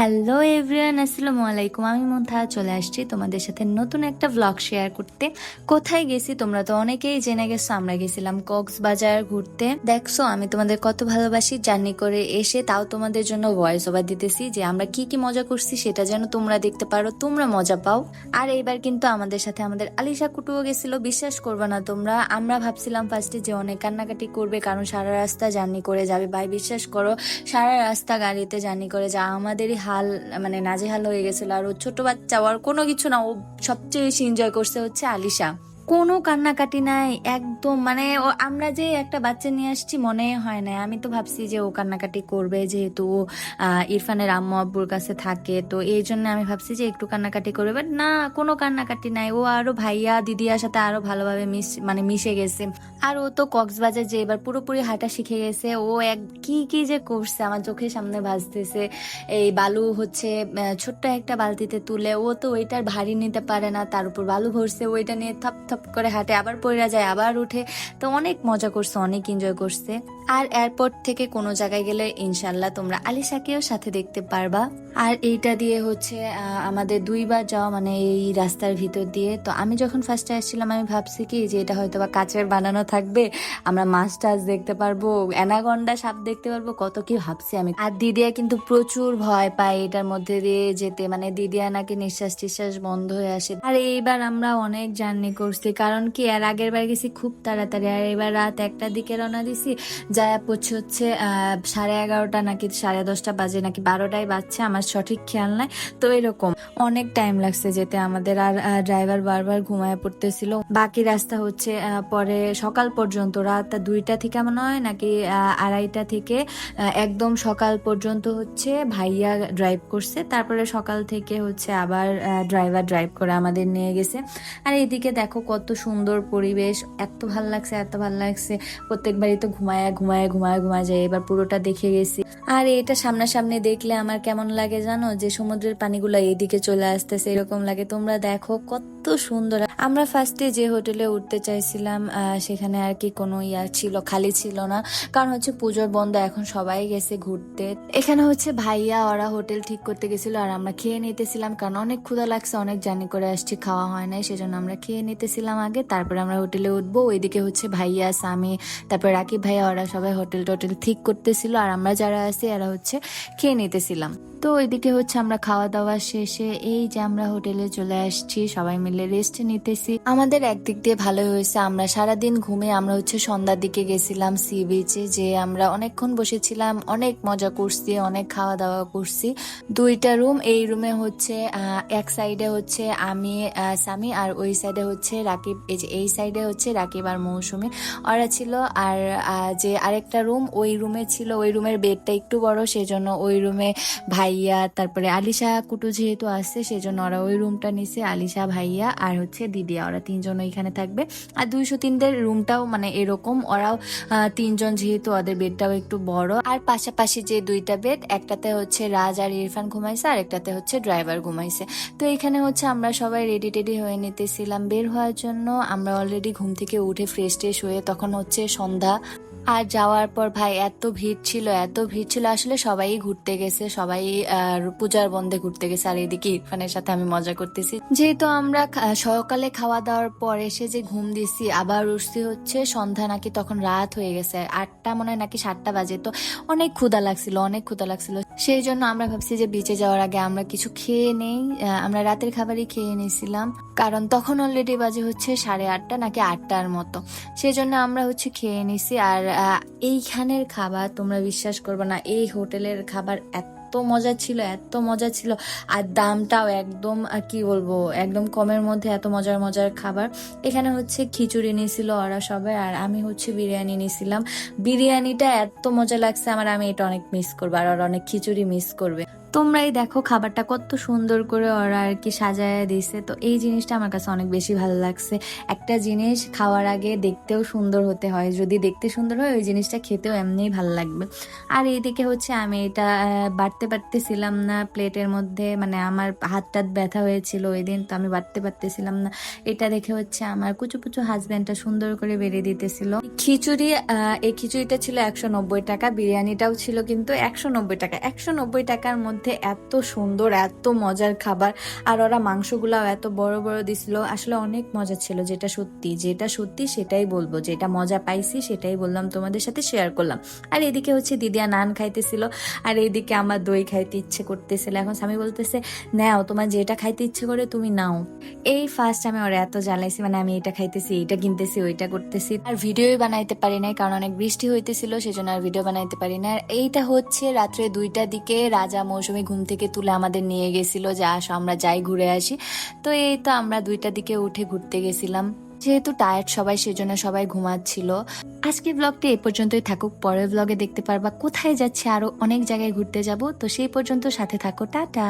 Hello everyone, আসসালামু আলাইকুম। আমি মন্থা, চলে আসছি তোমাদের সাথে নতুন একটা ভ্লগ শেয়ার করতে। কোথায় গেছি তোমরা তো অনেকেই জেনে গেছো, আমরা গেছিলাম কক্সবাজার ঘুরতে। দেখছ, আমি তোমাদের কত ভালোবাসি, জার্নি করে এসে তাও তোমাদের জন্য ভয়েস ওভার দিতেছি যে আমরা কি কি মজা করছি, সেটা যেন তোমরা দেখতে পারো, তোমরা মজা পাও। আর এইবার কিন্তু আমাদের সাথে আমাদের আলিশা কুটুও গেছিল, বিশ্বাস করবে না তোমরা। আমরা ভাবছিলাম ফার্স্টে যে অনেক কান্নাকাটি করবে, কারণ সারা রাস্তা জার্নি করে যাবে। ভাই, বিশ্বাস করো, সারা রাস্তা গাড়িতে জার্নি করে যা আমাদেরই হাল মানে নাজেহাল হয়ে গেছিল। আর ও ছোট বাচ্চা, ওর আর কোনো কিছু না, ও সবচেয়ে বেশি এনজয় করছে হচ্ছে আলিশা। কোনো কান্নাকাটি নাই, একদম। মানে আমরা যে একটা বাচ্চা নিয়ে আসছি মনে হয় না আমি তো ভাবছি যে ও কান্নাকাটি করবে, যেহেতু ও ইরফানের আম্মু আব্বুর কাছে থাকে। তো এই জন্য আমি ভাবছি যে একটু কান্নাকাটি করবে। বাট না, কোনো কান্নাকাটি নাই। ও আরও ভাইয়া দিদিয়ার সাথে আরও ভালোভাবে মিশ মানে মিশে গেছে। আর ও তো কক্সবাজার যে এবার পুরোপুরি হাঁটা শিখে গেছে। ও এক, কি কি যে করছে, আমার চোখের সামনে ভাজতেছে এই বালু হচ্ছে ছোট্ট একটা বালতিতে তুলে ও তো ওইটার ভারী নিতে পারে না, তার উপর বালু ভরছে। ওইটা নিয়ে থপ থপ করে হাঁটে, আবার পড়ে যায়, আবার উঠে। তো অনেক মজা করছে, অনেক এনজয় করছে। আর এয়ারপোর্ট থেকে কোনো জায়গায় গেলে ইনশাল্লাহ তোমরা আলিশাকেও সাথে দেখতে পারবা। আর এইটা দিয়ে হচ্ছে আমাদের দুইবার যাওয়া মানে এই রাস্তার ভিতর দিয়ে। তো আমি যখন ফার্স্টে আসছিলাম, আমি ভাবছি কি, যে এটা হয়তো বা কাচের বানানো থাকবে। আমরা মাছ টাছ দেখতে পারব অ্যানাগন্ডা সাপ দেখতে পারব, কত কি ভাবছি আমি। আর দিদিয়া কিন্তু প্রচুর ভয় পায় এটার মধ্যে দিয়ে যেতে। মানে দিদিয়া নাকি নিঃশ্বাস টিশ্বাস বন্ধ হয়ে আসে। আর এইবার আমরা অনেক জার্নি করছি কারণ কি আর আগের বার গেছি খুব তাড়াতাড়ি। আর এবার রাত একটার দিকে রওনা দিছি। যায় পড়ছে হচ্ছে সাড়ে এগারোটা নাকি সাড়ে দশটা বাজে নাকি বারোটায় বাজছে, আমার সঠিক খেয়াল নাই। তো এরকম অনেক টাইম লাগছে যেতে। আমাদের আর ড্রাইভার বারবার ঘুমায় পড়তেছিল। বাকি রাস্তা হচ্ছে পরে সকাল পর্যন্ত, রাত দুইটা থেকে মনে হয় নাকি আড়াইটা থেকে একদম সকাল পর্যন্ত হচ্ছে ভাইয়া ড্রাইভ করছে। তারপরে সকাল থেকে হচ্ছে আবার ড্রাইভার ড্রাইভ করে আমাদের নিয়ে গেছে। আর এদিকে দেখো কত সুন্দর পরিবেশ, এত ভালো লাগছে, এত ভালো লাগছে। প্রত্যেকবারই তো ঘুমায় ঘুমায় ঘুমায় ঘুমায় যায়। এবার পুরোটা দেখে গেছি। আর এটা সামনাসামনি দেখলে আমার কেমন লাগে জানো? যে সমুদ্রের পানিগুলো এদিকে চলে আসতেছে, এরকম লাগে। তোমরা দেখো কত সুন্দর। আমরা ফার্স্টে যে হোটেলে উঠতে চাইছিলাম সেখানে আর কি কোনো ইয়া ছিল, খালি ছিল না। কারণ হচ্ছে পুজোর বন্ধ, এখন সবাই গেছে ঘুরতে। এখানে হচ্ছে ভাইয়া, ওরা হোটেল ঠিক করতে গেছিল আর আমরা খেয়ে নিতেছিলাম। কারণ অনেক ক্ষুধা লাগছে, অনেক জার্নি করে আসছি, খাওয়া হয় নাই, সেজন্য আমরা খেয়ে নিতেছিলাম আগে। তারপরে আমরা হোটেলে উঠবো। ওইদিকে হচ্ছে ভাইয়া, স্বামী, তারপর রাকিব ভাইয়া, ওরা সবাই হোটেল টোটেল ঠিক করতেছিল। আর আমরা যারা আছি, এরা হচ্ছে খেয়ে নিতেছিলাম। তো ওইদিকে হচ্ছে আমরা খাওয়া দাওয়া শেষে এই যে আমরা হোটেলে চলে আসছি, সবাই মিলে রেস্ট নিতেছি। আমাদের একদিক দিয়ে ভালো হয়েছে, আমরা সারাদিন ঘুমে আমরা হচ্ছে সন্ধ্যার দিকে গেছিলাম সি বিচে যে আমরা অনেকক্ষণ বসেছিলাম, অনেক মজা করছি, অনেক খাওয়া দাওয়া করছি। দুইটা রুম এই রুমে হচ্ছে এক সাইডে হচ্ছে আমি সামি আর ওই সাইডে হচ্ছে রাকিব, এই যে এই সাইডে হচ্ছে রাকিব আর মৌসুমি। ওরা ছিল আর যে আরেকটা রুম ওই রুমে ছিল, ওই রুমের বেডটা একটু বড়, সেজন্য ওই রুমে ভাইয়া, তারপরে আলিশা কুটু যেহেতু আসছে, সেজন্য ওরা ওই রুমটা নিছে, আলিশা ভাইয়া আর হচ্ছে দিদিয়া ওরা তিনজন ওইখানে থাকবে। আর দুইশো তিনদের রুমটাও মানে এরকম, ওরাও তিনজন যেহেতু ওদের বেডটাও একটু বড়। আর পাশাপাশি যে দুইটা বেড, একটাতে হচ্ছে রাজ আর ইরফান ঘুমাইছে, আর একটাতে হচ্ছে ড্রাইভার ঘুমাইছে। তো এখানে হচ্ছে আমরা সবাই রেডি টেডি হয়ে নিতেছিলাম। বের হওয়ার জন্য আমরা অলরেডি ঘুম থেকে উঠে ফ্রেশ ট্রেশ হয়ে তখন হচ্ছে সন্ধ্যা আর যাওয়ার পর ভাই, এত ভিড় ছিল, এত ভিড় ছিল। আসলে সবাই ঘুরতে গেছে, সবাই পূজার বন্ধে ঘুরতে গেছে। আর এদিকে ইরফানের সাথে আমি মজা করতেছি। যেহেতু আমরা সকালে খাওয়া দাওয়ার পর এসে যে ঘুম দিছি, আবার উঠছি হচ্ছে সন্ধ্যা নাকি তখন রাত হয়ে গেছে। আটটা মনে হয় নাকি সাতটা বাজে। তো অনেক ক্ষুদা লাগছিল, অনেক ক্ষুদা লাগছিল। সেই জন্য আমরা ভাবছি যে বিচে যাওয়ার আগে আমরা কিছু খেয়ে নেই। আমরা রাতের খাবারই খেয়ে নিয়েছিলাম। কারণ তখন অলরেডি বাজে হচ্ছে সাড়ে আটটা নাকি আটটার মতো। সেই জন্য আমরা হচ্ছে খেয়ে নিছি। আর এইখানের খাবার তোমরা বিশ্বাস করবে না, এই হোটেলের খাবার এত মজা ছিল, এত মজা ছিল। আর দামটাও একদম কি বলব, একদম কমের মধ্যে এত মজার মজার খাবার। এখানে হচ্ছে খিচুড়ি নিয়েছিল ওরা সবাই, আর আমি হচ্ছে বিরিয়ানি নিয়েছিলাম। বিরিয়ানিটা এত মজা লাগছে আমার, আমি এটা অনেক মিস করব, আর ওরা অনেক খিচুড়ি মিস করবে। তোমরাই দেখো খাবারটা কত সুন্দর করে ওরা আর কি সাজায় দিছে তো এই জিনিসটা আমার কাছে অনেক বেশি ভালো লাগছে। একটা জিনিস খাওয়ার আগে দেখতেও সুন্দর হতে হয়। যদি দেখতে সুন্দর হয়, ওই জিনিসটা খেতেও এমনিই ভালো লাগবে। আর এইদিকে হচ্ছে আমি এটা বাড়তে পারতেছিলাম না প্লেটের মধ্যে। মানে আমার হাত টাত ব্যথা হয়েছিল ওই দিন, তো আমি বাড়তে পারতেছিলাম না। এটা দেখে হচ্ছে আমার কুচু কুচু হাজব্যান্ডটা সুন্দর করে বেড়ে দিতেছিল। খিচুড়ি এই খিচুড়িটা ছিল একশো নব্বই টাকা, বিরিয়ানিটাও ছিল কিন্তু একশো নব্বই টাকা। একশো নব্বই টাকার মধ্যে এত সুন্দর, এত মজার খাবার, আর ওরা মাংসগুলাও এত বড় বড় দিছিল। আসলে অনেক মজা ছিল, যেটা সত্যি যেটা সত্যি সেটাই বলব, যেটা মজা পাইছি সেটাই বললাম, তোমাদের সাথে শেয়ার করলাম। আর এদিকে হচ্ছে দিদিয়া নান খাইতেছিল, আর এইদিকে আমার দই খাইতে ইচ্ছে করতেছিল। এখন স্বামী বলতেছে, নাও, তোমার যেটা খাইতে ইচ্ছে করে তুমি নাও। এই ফার্স্ট আমি ওরা এত জ্বালাইছি মানে আমি এটা খাইতেছি, এইটা কিনতেছি, ওইটা করতেছি। আর ভিডিওই বানাইতে পারি নাই, কারণ অনেক বৃষ্টি হইতেছিল, সেজন্য আর ভিডিও বানাইতে পারি না আর এইটা হচ্ছে রাত্রে দুইটার দিকে রাজা মৌসুমী ঘুম থেকে তুলে আমাদের নিয়ে গেছিল, যে আমরা যাই ঘুরে আসি। তো এই তো আমরা দুইটার দিকে উঠে ঘুরতে গেছিলাম। যেহেতু টায়ার্ড সবাই, সেজন্য সবাই ঘুমাচ্ছিল। আজকে ব্লগটি এই পর্যন্তই থাকুক। পরের ব্লগে দেখতে পারবা কোথায় যাচ্ছে, আরও অনেক জায়গায় ঘুরতে যাব। তো সেই পর্যন্ত সাথে থাকো। টাটা!